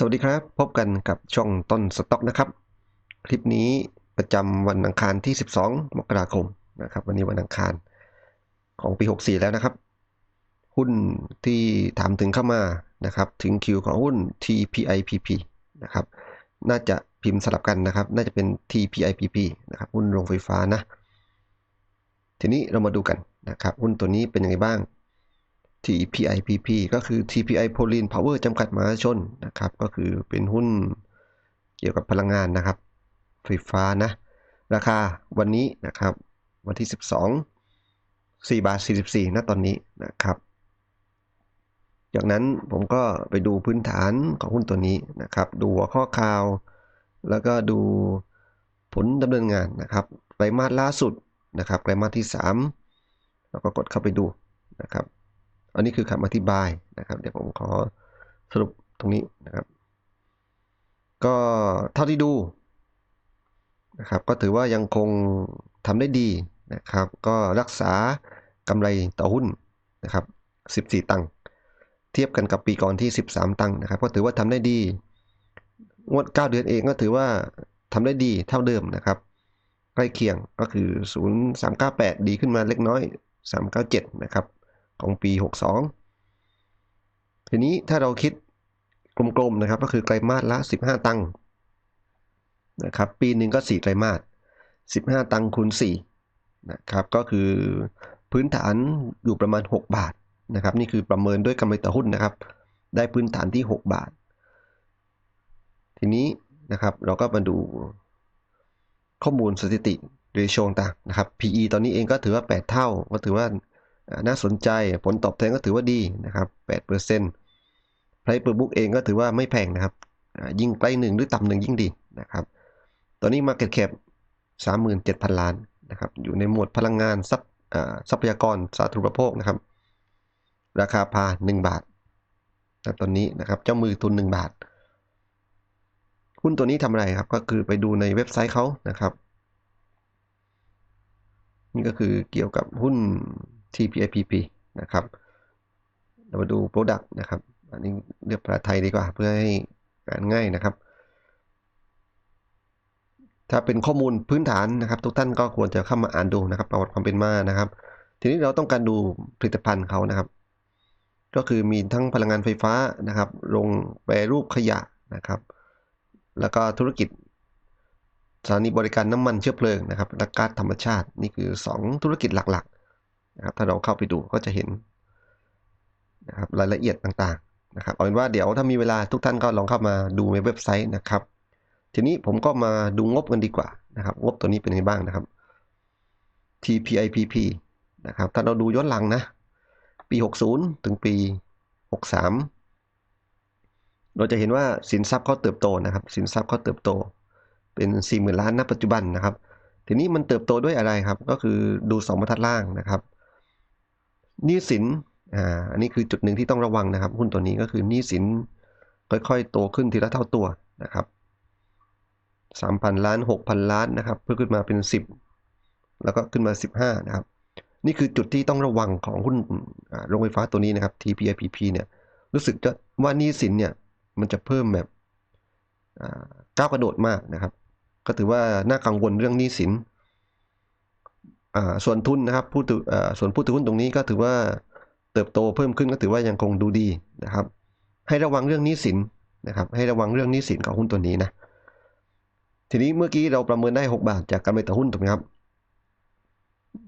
สวัสดีครับ พบกันกับช่องต้นสต็อกนะครับ คลิปนี้ประจำวันอังคารที่ 12 มกราคมนะครับ วันนี้วันอังคารของปี 64 แล้วนะครับ หุ้นที่ถามถึงเข้ามานะครับ ถึงคิวของหุ้น TPIPP นะครับ น่าจะพิมพ์สลับกันนะครับ น่าจะเป็น TPIPP นะครับหุ้นโรงไฟฟ้านะ ทีนี้เรามาดูกันนะครับ หุ้นตัวนี้เป็นยังไงบ้าง TPIPP ก็คือ TPI Poline Power จำกัดมหาชนนะครับ ก็คือเป็นหุ้นเกี่ยวกับพลังงานนะครับ ไฟฟ้านะ ราคาวันนี้นะครับ วันที่ 12 4บาท44นะตอนนี้นะครับ จากนั้นผมก็ไปดูพื้นฐานของหุ้นตัวนี้นะครับ ดูหัวข้อข่าว แล้วก็ดูผลดำเนินงานนะครับไตรมาสล่าสุดนะครับไตรมาสที่ 3 แล้วก็กดเข้าไปดูนะครับ อันนี้คือคำอธิบายนะครับ เดี๋ยวผมขอสรุปตรงนี้นะครับ ก็เท่าที่ดูนะครับ ก็ถือว่ายังคงทำได้ดีนะครับ ก็รักษากำไรต่อหุ้นนะครับ 14 ตังค์เทียบกันกับปีก่อนที่ 13 ตังค์นะครับ ก็ถือว่าทำได้ดี งวด 9 เดือนเองก็ถือว่าทำได้ดีเท่าเดิมนะครับใกล้เคียงก็คือ 0398 ดีขึ้นมาเล็กน้อย 397 นะครับ ของปี 62 ทีนี้ถ้าเราคิดกลมๆนะครับ ก็คือไตรมาสละ 15 ตังค์นะครับปีหนึ่งก็ 4 ไตรมาส 15 ตังค์คูณ4นะครับก็คือพื้นฐานอยู่ประมาณ 6 บาทนะครับนี่คือประเมินด้วยกำไรต่อหุ้นนะครับ ได้พื้นฐานที่ 6 บาท ทีนี้นะครับเราก็มาดูข้อมูลสถิติเรโชต่างนะครับ PE ตอนนี้เองก็ถือว่า 8 เท่า ก็ถือว่า น่าสนใจผลตอบแทนก็ถือว่าดีนะครับ8% Price per book เองก็ถือว่าไม่แพงนะครับ ยิ่งใกล้หนึ่งหรือต่ำหนึ่งยิ่งดีนะครับ ตอนนี้ Market Cap 37,000 ล้านนะครับอยู่ในหมวดพลังงานทรัพย์ทรัพยากรสาธารณูปโภคนะครับ ราคาพา 1 บาทนะตอนนี้นะครับเจ้ามือทุน 1 บาท หุ้นตัวนี้ทำอะไรครับ ก็คือไปดูในเว็บไซต์เขานะครับ นี่ก็คือเกี่ยวกับหุ้น TPIPP นะครับ เรามาดู Product นะครับ อันนี้เรียกภาษาไทยดีกว่าเพื่อให้อ่านง่ายนะครับ ถ้าเป็นข้อมูลพื้นฐานนะครับ ทุกท่านก็ควรจะเข้ามาอ่านดูนะครับ ประวัติความเป็นมานะครับ ทีนี้เราต้องการดูผลิตภัณฑ์เขานะครับ ก็คือมีทั้งพลังงานไฟฟ้านะครับโรงแปรรูปขยะนะครับ แล้วก็ธุรกิจสถานีบริการน้ำมันเชื้อเพลิงนะครับและก๊าซธรรมชาติ นี่คือ 2 ธุรกิจหลัก นะครับถ้าเราเข้าไปดูก็จะเห็นนะครับรายละเอียดต่างๆนะครับเอาเป็นว่าเดี๋ยวถ้ามีเวลาทุกท่านก็ลองเข้ามาดูในเว็บไซต์นะครับ ทีนี้ผมก็มาดูงบกันดีกว่านะครับ งบตัวนี้เป็นยังไงบ้างนะครับ TPIPP นะครับถ้าเราดูย้อนหลังนะ ปี 60 ถึงปี 63 เราจะเห็นว่าสินทรัพย์เขาเติบโตนะครับ สินทรัพย์เขาเติบโตเป็น 40,000 ล้านณปัจจุบันนะครับ ทีนี้มันเติบโตด้วยอะไรครับ ก็คือดู2บรรทัดล่างนะครับ หนี้สินอ่าอันนี้คือจุดหนึ่งที่ต้องระวังนะครับ หุ้นตัวนี้ก็คือหนี้สินค่อยๆ โตขึ้นทีละเท่าตัวนะครับ3,000ล้าน6,000ล้านนะครับ เพื่อขึ้นมาเป็น10แล้วก็ขึ้นมา15นะครับ นี่คือจุดที่ต้องระวังของหุ้นโรงไฟฟ้าตัวนี้นะครับ TPIPP เนี่ยรู้สึกจะว่าหนี้สินเนี่ยมันจะเพิ่มแบบก้าวกระโดดมากนะครับ ก็ถือว่าน่ากังวลเรื่องหนี้สิน ส่วนทุนนะครับผู้ถือส่วนผู้ถือหุ้นตรงนี้ก็ถือว่าเติบโตเพิ่มขึ้นก็ถือว่ายังคงดูดีนะครับ ให้ระวังเรื่องนี้สินนะครับ ให้ระวังเรื่องนี้สินของหุ้นตัวนี้นะทีนี้เมื่อกี้เราประเมินได้ 6 บาทจากกำไรต่อหุ้นถูกไหมครับ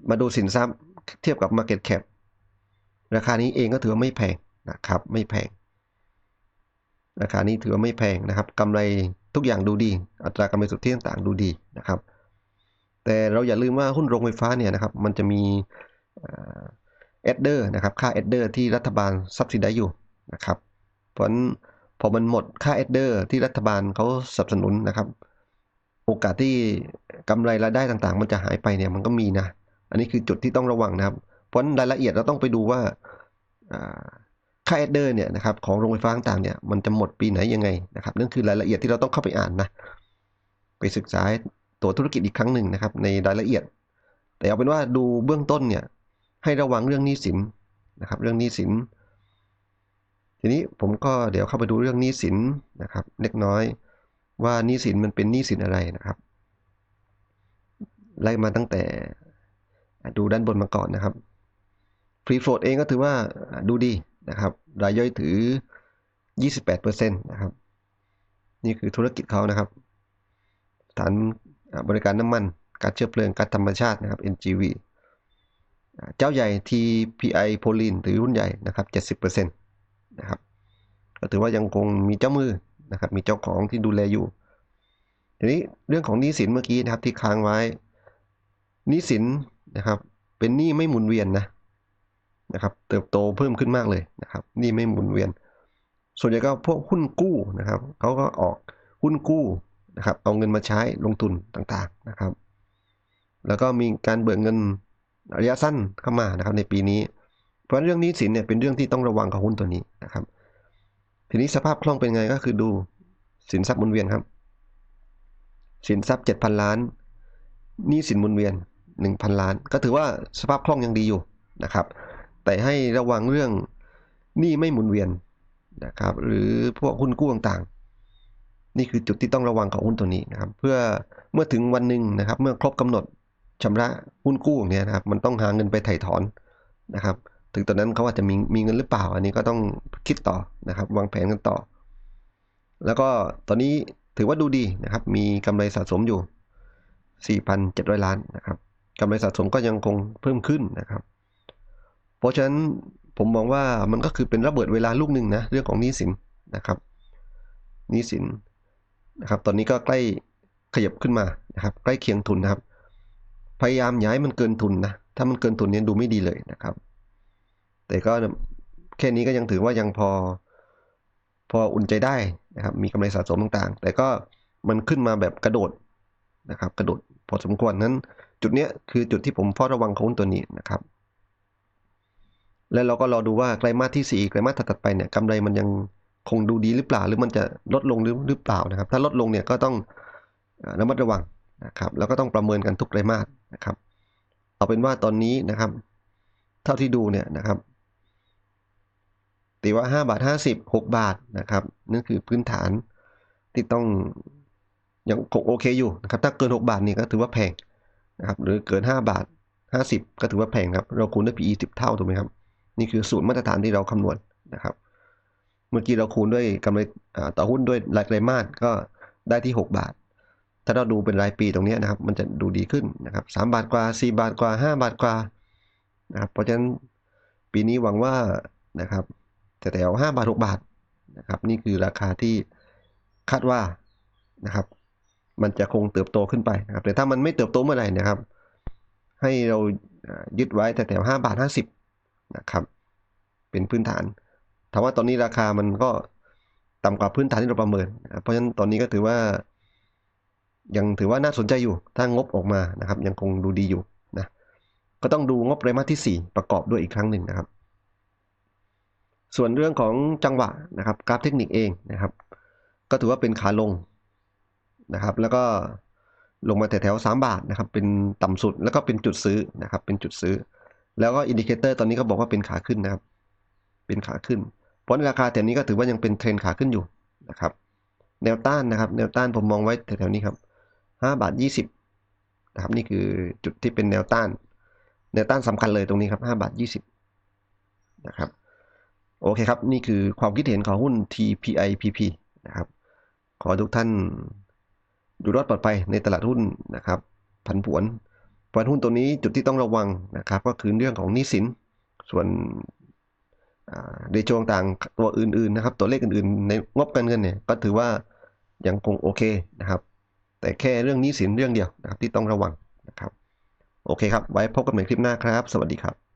มาดูสินทรัพย์เทียบกับ Market Cap ราคานี้เองก็ถือว่าไม่แพงนะครับ ไม่แพง ราคานี้ถือว่าไม่แพงนะครับกำไรทุกอย่างดูดี อัตรากำไรสุทธิต่างๆดูดีนะครับ แต่เราอย่าลืมว่าหุ้นโรงไฟฟ้าเนี่ยนะครับมันจะมีเอดเดอร์นะครับค่าเอดเดอร์ที่รัฐบาลซับซิไดอยู่นะครับเพราะฉะนั้นพอมันหมดค่าเอดเดอร์ที่รัฐบาลเขาสนับสนุนนะครับ โอกาสที่กำไรรายได้ต่างๆ มันจะหายไปเนี่ยมันก็มีนะ อันนี้คือจุดที่ต้องระวังนะครับ เพราะรายละเอียดเราต้องไปดูว่าค่าเอดเดอร์เนี่ยนะครับของโรงไฟฟ้าต่างๆเนี่ยมันจะหมดปีไหนยังไงนะครับนั่นคือรายละเอียดที่เราต้องเข้าไปอ่านนะไปศึกษา ตัวธุรกิจอีกครั้งหนึ่งนะครับ ในรายละเอียด แต่เอาเป็นว่าดูเบื้องต้นเนี่ยให้ระวังเรื่องหนี้สินนะครับ เรื่องหนี้สิน ทีนี้ผมก็เดี๋ยวเข้าไปดูเรื่องหนี้สินนะครับ เล็กน้อยว่าหนี้สินมันเป็นหนี้สินอะไรนะครับ ไล่มาตั้งแต่ดูด้านบนมาก่อนนะครับฟรีโฟลดเองก็ถือว่าดูดีนะครับรายย่อยถือ 28%นะครับ นี่คือธุรกิจเขานะครับสถาน บริการน้ำมันกาซเชื้อเพลิงกาซธรรมชาตินะครับ NGV เจ้าใหญ่ TPI โพลินถือหุ้นใหญ่นะครับ 70%นะครับก็ถือว่ายังคงมีเจ้ามือนะครับ มีเจ้าของที่ดูแลอยู่ ทีนี้เรื่องของหนี้สินเมื่อกี้นะครับที่ค้างไว้หนี้สินนะครับ เป็นหนี้ไม่หมุนเวียนนะนะครับ เติบโตเพิ่มขึ้นมากเลยนะครับหนี้ไม่หมุนเวียน ส่วนใหญ่ก็พวกหุ้นกู้นะครับเขาก็ออกหุ้นกู้ นะครับ เอาเงินมาใช้ลงทุนต่างๆนะครับ แล้วก็มีการเบิกเงินระยะสั้นเข้ามานะครับ ในปีนี้ เพราะเรื่องนี้สินเนี่ยเป็นเรื่องที่ต้องระวังของหุ้นตัวนี้นะครับ ทีนี้สภาพคล่องเป็นไงก็คือดูสินทรัพย์หมุนเวียนครับ สินทรัพย์ 7,000 ล้านนี้สินหมุนเวียน 1,000 ล้าน ก็ถือว่าสภาพคล่องยังดีอยู่นะครับ แต่ให้ระวังเรื่องหนี้ไม่หมุนเวียนนะครับ หรือพวกหุ้นกู้ต่าง นี่คือจุดที่ต้องระวังของหุ้นตัวนี้นะครับ เพื่อเมื่อถึงวันหนึ่งนะครับ เมื่อครบกำหนดชำระหุ้นกู้อย่างเนี้ยนะครับ มันต้องหาเงินไปไถ่ถอนนะครับ ถึงตอนนั้นเขาอาจจะมีมีเงินหรือเปล่า อันนี้ก็ต้องคิดต่อนะครับ วางแผนกันต่อ แล้วก็ตอนนี้ถือว่าดูดีนะครับ มีกำไรสะสมอยู่ 4,700 ล้านนะครับกำไรสะสมก็ยังคงเพิ่มขึ้นนะครับ เพราะฉะนั้นผมมองว่ามันก็คือเป็นระเบิดเวลาลูกหนึ่งนะเรื่องของนี้สินนะครับนี้สิน นะครับ ตอนนี้ก็ใกล้ขยับขึ้นมานะครับ ใกล้เคียงทุนนะครับ พยายามย้ายมันเกินทุนนะ ถ้ามันเกินทุนนี้ดูไม่ดีเลยนะครับ แต่ก็แค่นี้ก็ยังถือว่ายังพอ พออุ่นใจได้นะครับ มีกำไรสะสมต่างๆ แต่ก็มันขึ้นมาแบบกระโดดนะครับ กระโดดพอสมควรนั้น จุดเนี้ยคือจุดที่ผมเฝ้าระวังของหุ้นตัวนี้นะครับ แล้วเราก็รอดูว่าไตรมาสที่4ไตรมาสถัดไปเนี่ยกำไรมันยัง คงดูดีหรือเปล่า หรือมันจะลดลงหรือหรือเปล่านะครับ ถ้าลดลงเนี่ยก็ต้องระมัดระวังนะครับแล้วก็ต้องประเมินกันทุกไตรมาสนะครับ เอาเป็นว่าตอนนี้นะครับ เท่าที่ดูเนี่ยนะครับตีว่า 5 บาท 50 6 บาทนะครับนั่นคือพื้นฐานที่ต้องยังคงโอเคอยู่นะครับถ้าเกิน 6 บาทนี่ก็ถือว่าแพงนะครับหรือเกิน 5 บาท 50 ก็ถือว่าแพงครับ เราคูณด้วย PE 10 เท่าถูกไหมครับ นี่คือสูตรมาตรฐานที่เราคำนวณนะครับ เมื่อกี้เราคูณด้วยกำไรต่อหุ้นด้วยรายไตรมาสก็ได้ที่ 6 บาท ถ้าเราดูเป็นรายปีตรงนี้นะครับ มันจะดูดีขึ้นนะครับ3บาทกว่า 4 บาทกว่า 5 บาทกว่านะครับเพราะฉะนั้นปีนี้หวังว่านะครับแต่แถว5บาท 6 บาทนะครับ นี่คือราคาที่คาดว่านะครับ มันจะคงเติบโตขึ้นไปนะครับ แต่ถ้ามันไม่เติบโตเมื่อไหร่นะครับ ให้เรายึดไว้แต่แถว5บาท 50นะครับ เป็นพื้นฐาน ถามว่าตอนนี้ราคามันก็ต่ำกว่าพื้นฐานที่เราประเมิน เพราะฉะนั้นตอนนี้ก็ถือว่า ยังถือว่าน่าสนใจอยู่ ถ้างบออกมานะครับ ยังคงดูดีอยู่นะ ก็ต้องดูงบไตรมาสที่ 4 ประกอบด้วยอีกครั้งหนึ่งนะครับ ส่วนเรื่องของจังหวะนะครับ กราฟเทคนิคเองนะครับ ก็ถือว่าเป็นขาลงนะครับ แล้วก็ลงมาแถวๆ3บาทนะครับ เป็นต่ำสุดแล้วก็เป็นจุดซื้อนะครับ เป็นจุดซื้อ แล้วก็อินดิเคเตอร์ตอนนี้ก็บอกว่าเป็นขาขึ้นนะครับ เป็นขาขึ้น เพราะราคาแถวนี้ก็ถือว่ายังเป็นเทรนขาขึ้นอยู่นะครับแนวต้านนะครับแนวต้านผมมองไว้แถวๆนี้ครับ5บาท20นะครับนี่คือจุดที่เป็นแนวต้าน แนวต้านสำคัญเลยตรงนี้ครับ5บาท20นะครับโอเคครับ นี่คือความคิดเห็นของหุ้น TPIPP นะครับ ขอทุกท่านอยู่รอดปลอดภัยในตลาดหุ้นนะครับ ผันผวนเพราะหุ้นตัวนี้จุดที่ต้องระวังนะครับ ก็คือเรื่องของหนี้สิน ส่วน เดโชต่างตัวอื่นๆนะครับ ตัวเลขอื่นๆ ในงบการเงินเนี่ยก็ถือว่ายังคงโอเคนะครับ แต่แค่เรื่องนี้สินเรื่องเดียวนะครับที่ต้องระวังนะครับ โอเคครับ ไว้พบกันใหม่คลิปหน้าครับ สวัสดีครับ